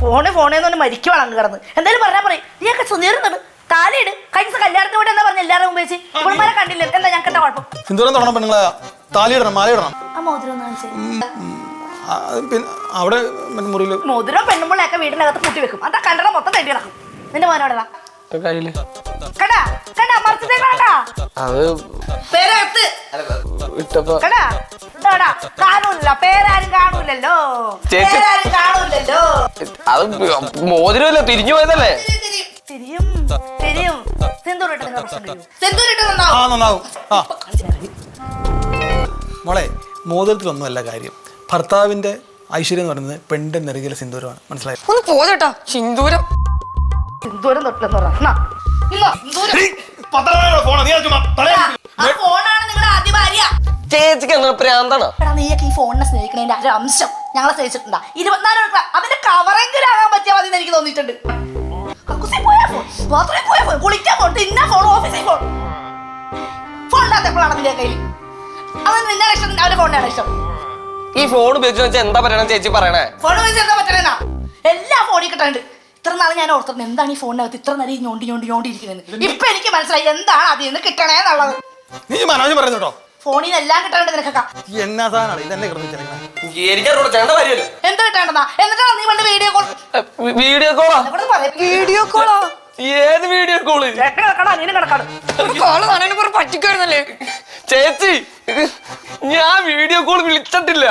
Phone ഫോണേന്ന് പറഞ്ഞ് മരിക്കുവാണ് അങ്ങ് കിടന്ന്. എന്തായാലും പറഞ്ഞാൽ പറയും നീയൊക്കെ സുനീറുന്നുണ്ട് താലിയിട്. കഴിഞ്ഞ ദിവസം കല്യാണത്തിന് വേണ്ടി എന്താ പറഞ്ഞ? എല്ലാവരും മുമ്പ് വെച്ച്. ഇവളുമാരെ കണ്ടില്ല. എന്താ ഞങ്ങൾക്ക് എന്താ കുഴപ്പം? സിന്ദൂരം തുടങ്ങണം പെണ്ണുങ്ങളെ. താലിയിടണം മാലയിടണം. ആ മോതിരം ഒന്ന് കാണിച്ചേ പിന്നെ അവിടെ മറ്റേ മുറിയിൽ മോതിരം പെണ്ണുമ്പോഴൊക്കെ വീടിനകത്ത് കൂട്ടി വെക്കും. അതാ കണ്ടട മൊത്തം തേടി കിടക്കും നിന്റെ മോനോടാ കയ്യിൽ. കടാ കടാ മറിച്ചതേ കണ്ടാ? അത് പേരകത്ത്. ഇട്ടപ്പോ കണ്ടാ? ഇതാടാ കാണൂല പേരാരും കാണൂലല്ലോ. ചേച്ചി- പേരാരും കാണൂലല്ലോ. അത് മോതിരമല്ല? തിരിഞ്ഞു പോയതല്ലേ? തിരിയും. തിരിയും. സിന്ദൂരിട്ട് നിങ്ങൾ പ്രശ്നം കഴിയും സിന്ദൂരിട്ട് ആ നന്നാവും. ആ. മോളെ മോതിരത്തിലൊന്നുമല്ല കാര്യം. ഭർത്താവിന്റെ ഐശ്വര്യം എന്ന് പറയുന്നത് പെണ്ണിന്റെ നെറുകിലെ സിന്ദൂരമാണ്. മനസ്സിലായോ? ഒന്ന് പോതേട്ടാ സിന്ദൂരം. സിന്ദൂരം തൊട്ടില്ലെന്ന് പറഞ്ഞ ആ ഭാര്യ ചേച്ചിക്ക് അങ്ങനെ പ്രാന്താണ്. എടാ നീയൊക്കെ ഈ ഫോണിനെ സ്നേഹിക്കണതിന്റെ ഒരു അംശം ഞങ്ങളെ സ്നേഹിച്ചിട്ടുണ്ടാ. ഇരുപത്തിനാല് മണിക്കൂർ അതിന്റെ കവറെങ്കിലും ആകാൻ പറ്റിയാൽ മതി എന്ന് എനിക്ക് തോന്നിയിട്ടുണ്ട്. കക്കൂസിൽ പോയാ ഫോൺ ബാത്റൂമിൽ പോയാ ഫോൺ കുളിക്കാൻ ഫോൺ തിന്നാൻ ഫോൺ ഓഫീസിൽ ഫോൺ ഫോൺ ഉണ്ടാത്തപ്പോഴാണ് നിന്റെ കയ്യിൽ? അവൻ നിന്നെ ഇഷ്ടം. അവന്റെ ഫോണിനാണ് ഇഷ്ടം. ഈ ഫോൺ ഉപയോഗിച്ച് വെച്ചാൽ എന്താ പറയണം ചേച്ചി പറയണേ? ഫോൺ വെച്ച് എന്താ പറ്റണേന്നാ? എല്ലാ ഫോണിൽ കിട്ടാണ്ട് ഇത്ര നാൾ ഞാൻ ഓർത്തിരുന്നു എന്താണ് ഈ ഫോണിനകത്ത് ഇത്ര നേരം ഈ ഞോണ്ടി ഞോണ്ടി ഞോണ്ടി ഇരിക്കുന്നത് ഇപ്പൊ എനിക്ക് മനസ്സിലായി. എന്താണ് അതിൽ നിന്ന് കിട്ടണേന്നുള്ളത്? നീ മനോജ് പറയുന്നു കേട്ടോ. ഫോണിൽ നിന്ന് എല്ലാം കിട്ടാണ്ട് നിനക്കൊക്കെ. എന്നാ സാധനമാണ്? ഇതെന്നെ കിടന്നിട്ട് എനിക്കറിയോട് ചേണ്ട കാര്യമില്ല? എന്ത് കിട്ടാണ്ടെന്നാ? എന്നിട്ടാണ് നീ പണ്ട് വീഡിയോ കോൾ വീഡിയോ കോളാ വീഡിയോ കോളാ ഏത് വീഡിയോ കോൾ പറ്റിക്കായിരുന്നല്ലേ? ചേച്ചി ഞാൻ വീഡിയോ കോൾ വിളിച്ചിട്ടില്ല.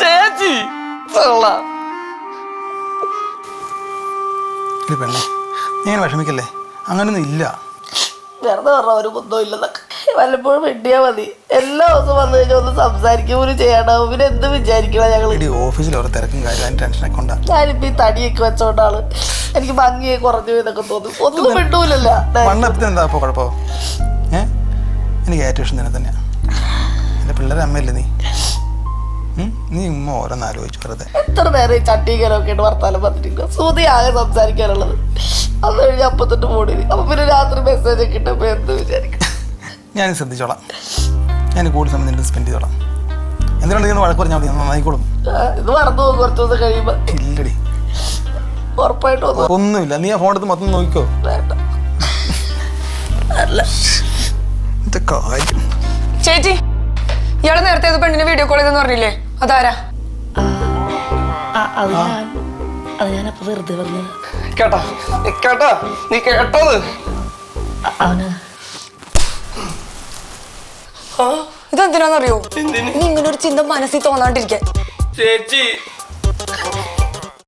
ചേച്ചി പെണ്ണേ നീ വിഷമിക്കല്ലേ? അങ്ങനൊന്നും ഇല്ല. വെറുതെ പറഞ്ഞ ഒരു ഇല്ലെന്നൊക്കെ വല്ലപ്പോഴും വെട്ടിയാ മതി. എല്ലാ ദിവസവും വന്നു കഴിഞ്ഞാൽ ഒന്ന് സംസാരിക്കുക പോലും ചെയ്യണം പിന്നെ എന്ത് വിചാരിക്കണം ഞങ്ങൾ? ഓഫീസിൽ ഓരോ തിരക്കും കാര്യം ടെൻഷനൊക്കെ ഞാനിപ്പോ ഈ തടിയൊക്കെ വെച്ചോണ്ടാണ്. എനിക്ക് ഭംഗിയെ കുറഞ്ഞു എന്നൊക്കെ തോന്നും. ഒന്നും വിട്ടൂലല്ല എന്താ എനിക്ക് ഏറ്റവും ഇഷ്ടം തന്നെ തന്നെയാണ് എന്റെ പിള്ളേരെ അമ്മയല്ലേ നീ? നീ ഉമ്മ ഓരോന്ന് ആലോചിച്ചു വെറുതെ. എത്ര നേരം ഈ ചട്ടീകരമൊക്കെ ആയിട്ട് വർത്താനം പറഞ്ഞിട്ടില്ല സൂതി ആകെ സംസാരിക്കാനുള്ളത്. അത് കഴിഞ്ഞ് അപ്പത്തൊട്ട് മൂടി അപ്പൊ പിന്നെ രാത്രി മെസ്സേജ് ഒക്കെ ഇട്ടപ്പോ എന്ത് വിചാരിക്കും? ഞാൻ ശ്രദ്ധിച്ചോളാം. ഞാൻ കൂടുതൽ സമയം നിന്റെ സ്പെൻഡ് ചെയ്തോളാം. എന്തിനാണ് നീ വഴക്ക് പറഞ്ഞാൽ മതി? ഞാൻ നന്നായിക്കോളും. ഇത് മറന്നു പോകും കുറച്ച് ദിവസം കഴിയുമ്പോ. ഇല്ലടി. ഉറപ്പായിട്ട് ഒന്നും ഒന്നുമില്ല. നീ ആ ഫോൺ എടുത്ത് മൊത്തം നോക്കിക്കോ. വേണ്ട. അല്ല. എന്റെ കാര്യം? ചേച്ചി ഇയാൾ നേരത്തെ ഏതോ പെണ്ണിന് വീഡിയോ കോൾ ചെയ്തെന്ന് പറഞ്ഞില്ലേ? അതാരാ? അത് ഞാൻ. അത് ഞാനപ്പോ വെറുതെ പറഞ്ഞത്. കേട്ടോ. കേട്ടാ. നീ കേട്ടത് അവന് ഇതെന്തിനാന്നറിയോ? ഇനി ഇങ്ങനെ ഒരു ചിന്ത മനസ്സിൽ തോന്നാണ്ടിരിക്കാൻ. ചേച്ചി.